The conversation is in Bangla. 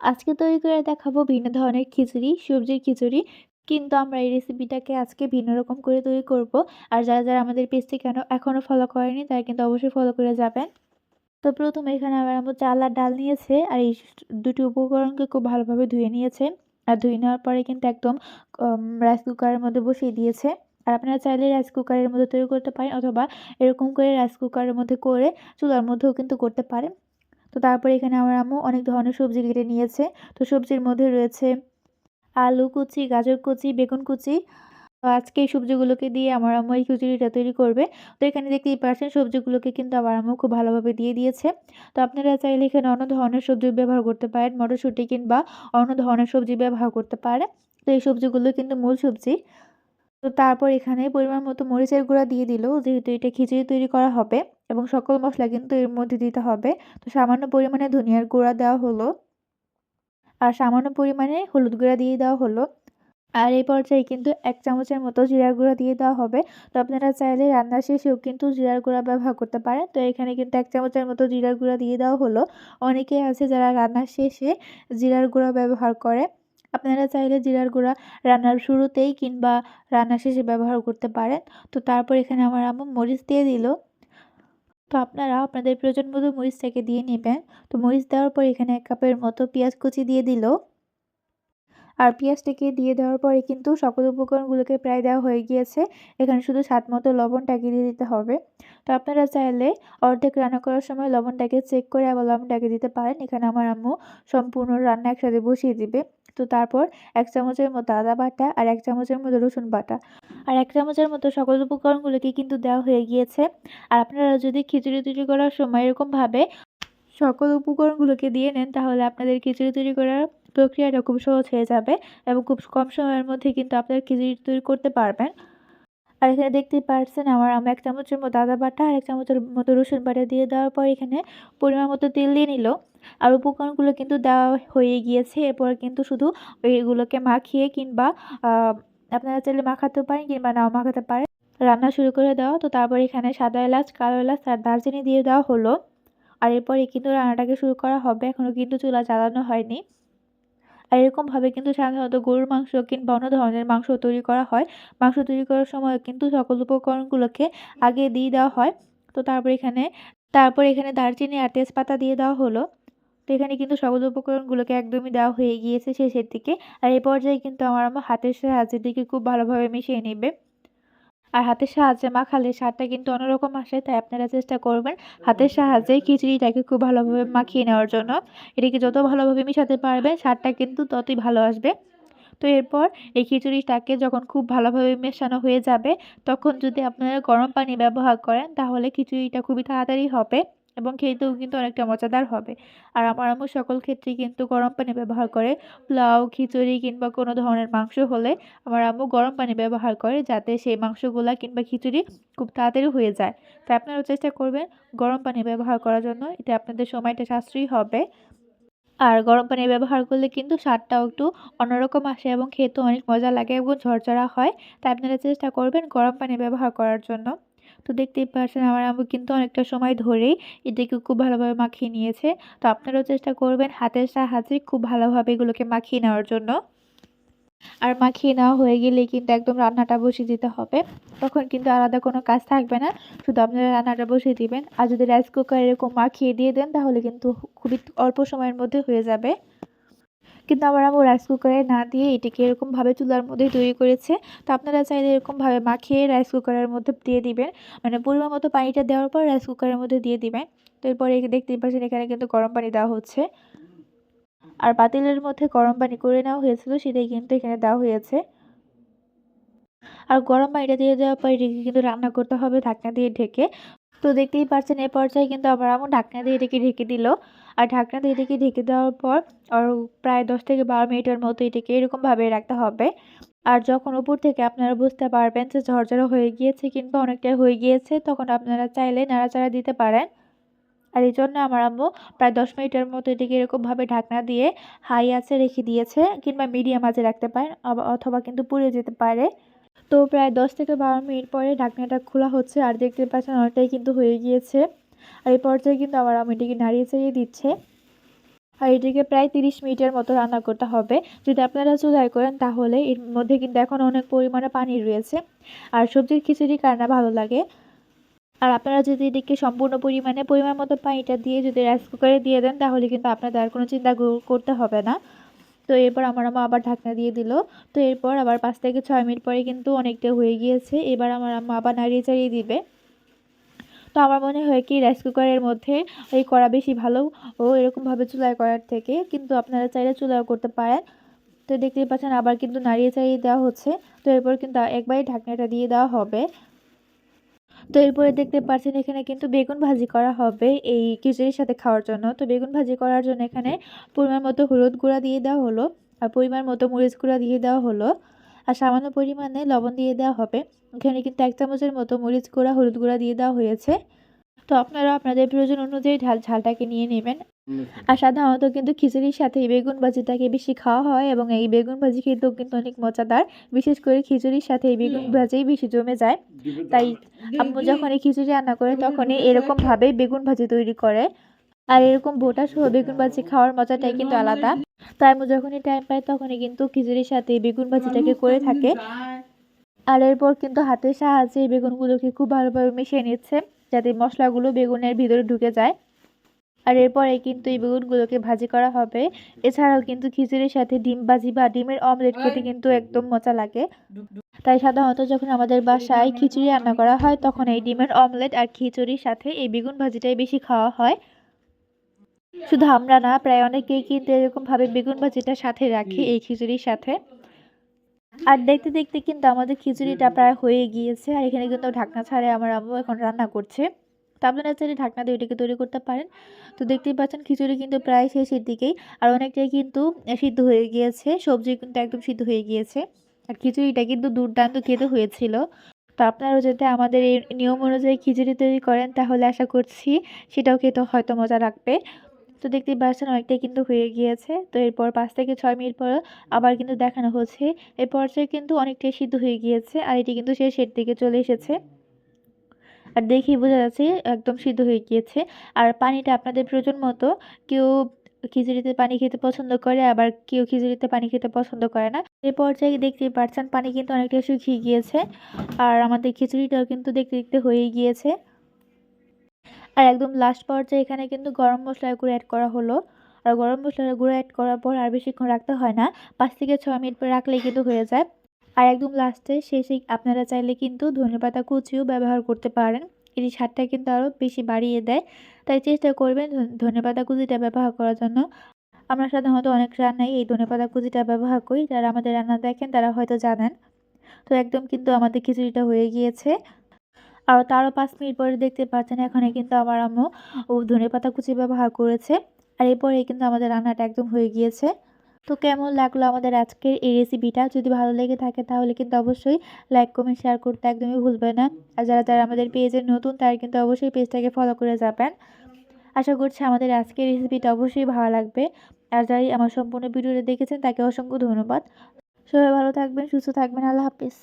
আজকে তৈরি করে দেখাবো ভিন্ন ধরনের খিচুড়ি, সবজির খিচুড়ি। কিন্তু আমরা এই রেসিপিটাকে আজকে ভিন্ন রকম করে তৈরি করব। আর যারা যারা আমাদের পেজটি কেন এখনও ফলো করেনি, তারা কিন্তু অবশ্যই ফলো করে যাবেন। তো প্রথমে এখানে আমার আম্মু চাল আর ডাল নিয়েছে। আর এই দুটি উপকরণকে খুব ভালোভাবে ধুয়ে নিয়েছে। আর ধুয়ে নেওয়ার পরে কিন্তু একদম রাইস কুকারের মধ্যে বসিয়ে দিয়েছে। আর আপনারা চাইলে রাইস কুকারের মধ্যে তৈরি করতে পারেন। অথবা এরকম করে রাইস কুকারের মধ্যে করে চুলার মধ্যেও কিন্তু করতে পারেন। তো তারপরে এখানে আমার আম্মু অনেক ধরনের সবজি কেটে নিয়েছে। তো সবজির মধ্যে রয়েছে আলু কুচি, গাজর কুচি, বেগুন কুচি। তো আজকে এই সবজিগুলোকে দিয়ে আমার আম্মু এই খিচুড়িটা তৈরি করবে। তো এখানে দেখতেই পাচ্ছেন সবজিগুলোকে কিন্তু আমার আম্মু খুব ভালোভাবে দিয়ে দিয়েছে। তো আপনারা চাইলে এখানে অন্য ধরনের সবজি ব্যবহার করতে পারেন, মটরশুঁটি কিংবা অন্য ধরনের সবজি ব্যবহার করতে পারেন। তো এই সবজিগুলো কিন্তু মূল সবজি। তো তারপর এখানে পরিমাণ মতো মরিচের গুঁড়া দিয়ে দিল, যেহেতু এটা খিচুড়ি তৈরি করা হবে। এবং সকল মশলা কিন্তু এর মধ্যে দিতে হবে। তো সামান্য পরিমাণে ধনিয়ার গুঁড়া দেওয়া হলো। আর সামান্য পরিমাণে হলুদ গুঁড়া দিয়ে দেওয়া হলো। আর এই পর্যায়ে কিন্তু এক চামচের মতো জিরার গুঁড়া দিয়ে দেওয়া হবে। তো আপনারা চাইলে রান্না শেষেও কিন্তু জিরার গুঁড়া ব্যবহার করতে পারেন। তো এখানে কিন্তু এক চামচের মতো জিরার গুঁড়া দিয়ে দেওয়া হলো। অনেকে আছে যারা রান্নার শেষে জিরার গুঁড়া ব্যবহার করে। আপনারা চাইলে জিরার গুঁড়া রান্নার শুরুতেই কিংবা রান্নার শেষে ব্যবহার করতে পারেন। তো তারপর এখানে আমার আম্মু মরিচ দিয়ে দিল। তো আপনারা আপনাদের প্রয়োজন মতো মরিচটাকে দিয়ে নেবেন। তো মরিচ দেওয়ার পর এখানে এক কাপের মতো পেঁয়াজ কুচি দিয়ে দিল। আর পেঁয়াজটাকে দিয়ে দেওয়ার পরে কিন্তু সকল উপকরণগুলোকে প্রায় দেওয়া হয়ে গিয়েছে। এখানে শুধু স্বাদ মতো লবণটাকে দিয়ে দিতে হবে। তো আপনারা চাইলে অর্ধেক রান্না করার সময় লবণটাকে চেক করে আবার লবণটাকে দিতে পারেন। এখানে আমার আম্মু সম্পূর্ণ রান্না একসাথে বসিয়ে দিবে। তো তারপর এক চামচের মতো আদা বাটা আর এক চামচের মতো রসুন বাটা। আর এক চামচের মতো সকল উপকরণগুলোকে কিন্তু দেওয়া হয়ে গিয়েছে। আর আপনারা যদি খিচুড়ি তৈরি করার সময় এরকমভাবে সকল উপকরণগুলোকে দিয়ে নেন, তাহলে আপনাদের খিচুড়ি তৈরি করার প্রক্রিয়াটা খুব সহজ হয়ে যাবে এবং খুব কম সময়ের মধ্যে কিন্তু আপনারা খিচুড়ি তৈরি করতে পারবেন। আর এখানে দেখতেই পারছেন আমার আমি এক চামচের মতো আদা বাটা আর এক চামচের মতো রসুন বাটা দিয়ে দেওয়ার পর এখানে পরিমাণ মতো তেল দিয়ে নিল। আর উপকরণগুলো কিন্তু দেওয়া হয়ে গিয়েছে। এরপর কিন্তু শুধু এইগুলোকে মাখিয়ে কিংবা আপনারা চাইলে মাখাতেও পারেন কিংবা নাও মাখাতে পারেন। রান্না শুরু করে দেওয়া। তো তারপর এখানে সাদা এলাচ, কালো এলাচ আর দারচিনি দিয়ে দেওয়া হলো। আর এরপরে কিন্তু রান্নাটাকে শুরু করা হবে। এখনও কিন্তু চুলা জ্বালানো হয়নি। আর এরকমভাবে কিন্তু সাধারণত গরুর মাংস কিংবা অন্য ধরনের মাংস তৈরি করা হয়। মাংস তৈরি করার সময় কিন্তু সকল উপকরণগুলোকে আগে দিয়ে দেওয়া হয়। তো তারপর এখানে তারপর এখানে দারচিনি আর তেজপাতা দিয়ে দেওয়া হলো। তো এখানে কিন্তু সকল উপকরণগুলোকে একদমই দেওয়া হয়ে গিয়েছে শেষের দিকে। আর এই পর্যায়ে কিন্তু আমার আমার হাতের সাহায্যে দিকে খুব ভালোভাবে মিশিয়ে নেবে। আর হাতের সাহায্যে মাখালে স্বাদটা কিন্তু অন্যরকম আসে, তাই আপনারা চেষ্টা করবেন হাতের সাহায্যে খিচুড়িটাকে খুব ভালোভাবে মাখিয়ে নেওয়ার জন্য। এটাকে যত ভালোভাবে মিশাতে পারবেন, স্বাদটা কিন্তু ততই ভালো আসবে। তো এরপর এই খিচুড়িটাকে যখন খুব ভালোভাবে মেশানো হয়ে যাবে, তখন যদি আপনারা গরম পানি ব্যবহার করেন, তাহলে খিচুড়িটা খুবই তাড়াতাড়ি হবে। এবং খেতেও কিন্তু অনেকটা মজাদার হবে। আর আমার আম্মু সকল ক্ষেত্রেই কিন্তু গরম পানি ব্যবহার করে। পোলাও, খিচুড়ি কিংবা কোনো ধরনের মাংস হলে আমার আম্মু গরম পানি ব্যবহার করে, যাতে সেই মাংসগুলা কিংবা খিচুড়ি খুব তাড়াতাড়ি হয়ে যায়। তাই আপনারাও চেষ্টা করবেন গরম পানি ব্যবহার করার জন্য। এতে আপনাদের সময়টা সাশ্রয়ী হবে। আর গরম পানি ব্যবহার করলে কিন্তু স্বাদটাও একটু অন্যরকম আসে এবং খেতেও অনেক মজা লাগে এবং ঝরঝরা হয়। তাই আপনারা চেষ্টা করবেন গরম পানি ব্যবহার করার জন্য। তো দেখতেই পাচ্ছেন আমার আম্মু কিন্তু অনেকটা সময় ধরেই এটাকে খুব ভালোভাবে মাখিয়ে নিয়েছে। তো আপনারাও চেষ্টা করবেন হাতের সাহায্যে খুব ভালোভাবে এগুলোকে মাখিয়ে নেওয়ার জন্য। আর মাখিয়ে নেওয়া হয়ে গেলে কিন্তু একদম রান্নাটা বসিয়ে দিতে হবে। তখন কিন্তু আলাদা কোনো কাজ থাকবে না, শুধু আপনারা রান্নাটা বসিয়ে দিবেন। আর যদি রাইস কুকার এরকম মাখিয়ে দিয়ে দেন তাহলে কিন্তু খুবই অল্প সময়ের মধ্যে হয়ে যাবে। কিন্তু আমার আম্মু রাইস কুকারে না দিয়ে এটিকে এরকমভাবে চুলার মধ্যে তৈরি করেছে। তো আপনারা চাইলে এরকমভাবে মাখিয়ে রাইস কুকারের মধ্যে দিয়ে দিবেন। মানে পরিমাণ মতো পানিটা দেওয়ার পর রাইস কুকারের মধ্যে দিয়ে দিবেন। তো এরপরে দেখতেই পাচ্ছেন এখানে কিন্তু গরম পানি দেওয়া হচ্ছে। আর পাতিলের মধ্যে গরম পানি করে নেওয়া হয়েছিল, সেটাই কিন্তু এখানে দেওয়া হয়েছে। আর গরম পানিটা দিয়ে দেওয়ার পর এটাকে কিন্তু রান্না করতে হবে ঢাকনা দিয়ে ঢেকে। তো দেখতেই পাচ্ছেন এ পর্যায়ে কিন্তু আমার আম্মু ঢাকনা দিয়ে এটাকে ঢেকে দিল। আর ঢাকনা দিয়ে এটাকে ঢেকে দেওয়ার পর আর প্রায় দশ থেকে বারো মিনিটের মতো এটাকে এরকমভাবে রাখতে হবে। আর যখন উপর থেকে আপনারা বুঝতে পারবেন যে ঝরঝরা হয়ে গিয়েছে কিংবা অনেকটাই হয়ে গিয়েছে, তখন আপনারা চাইলে নাড়াচাড়া দিতে পারেন। আর এই জন্য আমার আম্মু প্রায় দশ মিনিটের মতো এটিকে এরকমভাবে ঢাকনা দিয়ে হাই আছে রেখে দিয়েছে কিংবা মিডিয়াম আঁচে রাখতে পারেন অথবা কিন্তু পুড়ে যেতে পারে। তো প্রায় দশ থেকে বারো মিনিট পরে ঢাকনাটা খোলা হচ্ছে আর দেখতে পাচ্ছেন অনেকটাই কিন্তু হয়ে গিয়েছে। আর এই পর্যায়ে কিন্তু আবার আমি এটিকে নাড়িয়ে চাড়িয়ে দিচ্ছে। আর এটিকে প্রায় ৩০ মিনিটের মতো রান্না করতে হবে। যদি আপনারা চুলায় করেন তাহলে এর মধ্যে কিন্তু এখন অনেক পরিমাণে পানি রয়েছে। আর সবজির খিচুড়ি কার না ভালো লাগে। আর আপনারা যদি এটিকে সম্পূর্ণ পরিমাণে পরিমাণ মতো পানিটা দিয়ে যদি রাইস কুকারে দিয়ে দেন তাহলে কিন্তু আপনাদের আর কোনো চিন্তা করতে হবে না। তো এরপর আমার আম্মা আবার ঢাকনা দিয়ে দিল। তো এরপর আবার পাঁচ থেকে ছয় মিনিট পরে কিন্তু অনেকটা হয়ে গিয়েছে। এবার আমার আম্মা আবার নাড়িয়ে চাড়িয়ে দিবে। তো আমার মনে হয় কি রাইস কুকারের মধ্যে এই করা বেশি ভালো ও এরকমভাবে চুলায় করার থেকে কিন্তু আপনারা চাইলে চুলায় করতে পারেন। তো দেখতেই পাচ্ছেন আবার কিন্তু নাড়িয়ে চাড়িয়ে দেওয়া হচ্ছে। তো এরপর কিন্তু একবারই ঢাকনাটা দিয়ে দেওয়া হবে। তো এরপরে দেখতে পাচ্ছেন এখানে কিন্তু বেগুন ভাজি করা হবে এই খিচুড়ির সাথে খাওয়ার জন্য। তো বেগুন ভাজি করার জন্য এখানে পরিমাণ মতো হলুদ গুঁড়া দিয়ে দেওয়া হলো আর পরিমাণ মতো মরিচ গুঁড়া দিয়ে দেওয়া হলো আর সামান্য পরিমাণে লবণ দিয়ে দেওয়া হবে। এখানে কিন্তু এক চামচের মতো মরিচ গুঁড়া, হলুদ গুঁড়া দিয়ে দেওয়া হয়েছে। তো আপনারা আপনাদের প্রয়োজন অনুযায়ী ঢাল ঝালটাকে নিয়ে নেবেন। আর সাধারণত কিন্তু খিচুড়ির সাথে এই বেগুন ভাজিটাকে বেশি খাওয়া হয় এবং এই বেগুন ভাজি খেতেও কিন্তু অনেক মজাদার। বিশেষ করে খিচুড়ির সাথে এই বেগুন ভাজিই বেশি জমে যায়। তাই আম্মু যখন এই খিচুড়ি রান্না করে তখনই এরকমভাবে বেগুন ভাজি তৈরি করে। আর এরকম বোটা সহ বেগুন ভাজি খাওয়ার মজাটাই কিন্তু আলাদা। তাই আম্মু যখনই টাইম পায় তখনই কিন্তু খিচুড়ির সাথে এই বেগুন ভাজিটাকে করে থাকে। আর এরপর কিন্তু হাতের সাহায্যে বেগুনগুলোকে খুব ভালোভাবে মিশিয়ে নিচ্ছে যাতে মশলাগুলো বেগুনের ভিতরে ঢুকে যায়। আর এরপরে কিন্তু এই বেগুনগুলোকে ভাজি করা হবে। এছাড়াও কিন্তু খিচুড়ির সাথে ডিম ভাজি বা ডিমের অমলেট খেতে কিন্তু একদম মজা লাগে। তাই সাধারণত যখন আমাদের বাসায় খিচুড়ি রান্না করা হয়, তখন এই ডিমের অমলেট আর খিচুড়ির সাথে এই বেগুন ভাজিটাই বেশি খাওয়া হয়। শুধু আমরা না, প্রায় অনেকেই কিন্তু এরকমভাবে বেগুন ভাজিটা সাথে রাখি এই খিচুড়ির সাথে। আর দেখতে দেখতে কিন্তু আমাদের খিচুড়িটা প্রায় হয়ে গিয়েছে, আর এখানে কিন্তু ঢাকনা ছাড়ে আমার আম্মু এখন রান্না করছে। তো আপনারা চাইলে ঢাকনা দিয়ে এটাকে তৈরি করতে পারেন। তো দেখতেই পাচ্ছেন, খিচুড়ি কিন্তু প্রায় শেষের দিকেই। আর অনেকটাই কিন্তু সিদ্ধ হয়ে গিয়েছে, সবজি কিন্তু একদম সিদ্ধ হয়ে গিয়েছে। আর খিচুড়িটা কিন্তু দুর্দান্ত খেতে হয়েছিল। তো আপনারাও যদি আমাদের এই নিয়ম অনুযায়ী খিচুড়ি তৈরি করেন, তাহলে আশা করছি সেটাও খেতে হয়তো মজা রাখবে তো দেখতেই পাচ্ছেন, অনেকটাই কিন্তু হয়ে গিয়েছে। তো এরপর পাঁচ থেকে ছয় মিনিট পর আবার কিন্তু দেখানো হচ্ছে। এরপর কিন্তু অনেকটাই সিদ্ধ হয়ে গিয়েছে। আর এটি কিন্তু শেষের দিকে চলে এসেছে। আর দেখেই বোঝা যাচ্ছে একদম সিদ্ধ হয়ে গিয়েছে। আর পানিটা আপনাদের প্রয়োজন মতো কেউ খিচুড়িতে পানি খেতে পছন্দ করে আবার কেউ খিচুড়িতে পানি খেতে পছন্দ করে না। এই পর্যায়ে দেখতে পাচ্ছেন পানি কিন্তু অনেকটা শুকিয়ে গিয়েছে আর আমাদের খিচুড়িটাও কিন্তু দেখতে দেখতে হয়ে গিয়েছে। আর একদম লাস্ট পর্যায়ে এখানে কিন্তু গরম মশলার গুঁড়ো অ্যাড করা হলো। আর গরম মশলার গুঁড়ো অ্যাড করার পর আর বেশিক্ষণ রাখতে হয় না পাঁচ থেকে ছয় মিনিট পর রাখলেই কিন্তু হয়ে যায়। আর একদম লাস্টে শেষে আপনারা চাইলে কিন্তু ধনেপাতা কুচিও ব্যবহার করতে পারেন। এটি স্বাদটা কিন্তু আরও বেশি বাড়িয়ে দেয়। তাই চেষ্টা করবেন ধনেপাতা কুচিটা ব্যবহার করার জন্য। আমরা সাধারণত অনেক রান্নায় এই ধনেপাতা কুচিটা ব্যবহার করি। যারা আমাদের রান্না দেখেন তারা হয়তো জানেন। তো একদম কিন্তু আমাদের খিচুড়িটা হয়ে গিয়েছে। আর তারও পাঁচ মিনিট পরে দেখতে পাচ্ছেন এখানে কিন্তু আমার আম্মু ও ধনেপাতা কুচি ব্যবহার করেছে। আর এরপরে কিন্তু আমাদের রান্নাটা একদম হয়ে গিয়েছে। তো কেমন লাগল আমাদের আজকের এই রেসিপিটা যদি ভালো লেগে থাকে তাহলে কিন্তু অবশ্যই লাইক কমেন্ট শেয়ার করতে একদমই ভুলবেন না। আর যারা যারা আমাদের পেজে নতুন তারা কিন্তু অবশ্যই পেজটাকে ফলো করে যাবেন। আশা করছি আমাদের আজকের রেসিপিটা অবশ্যই ভালো লাগবে। আর যাই আমার সম্পূর্ণ ভিডিওটা দেখেছেন তাকে অসংখ্য ধন্যবাদ। সবাই ভালো থাকবেন, সুস্থ থাকবেন, আল্লাহ হাফিজ।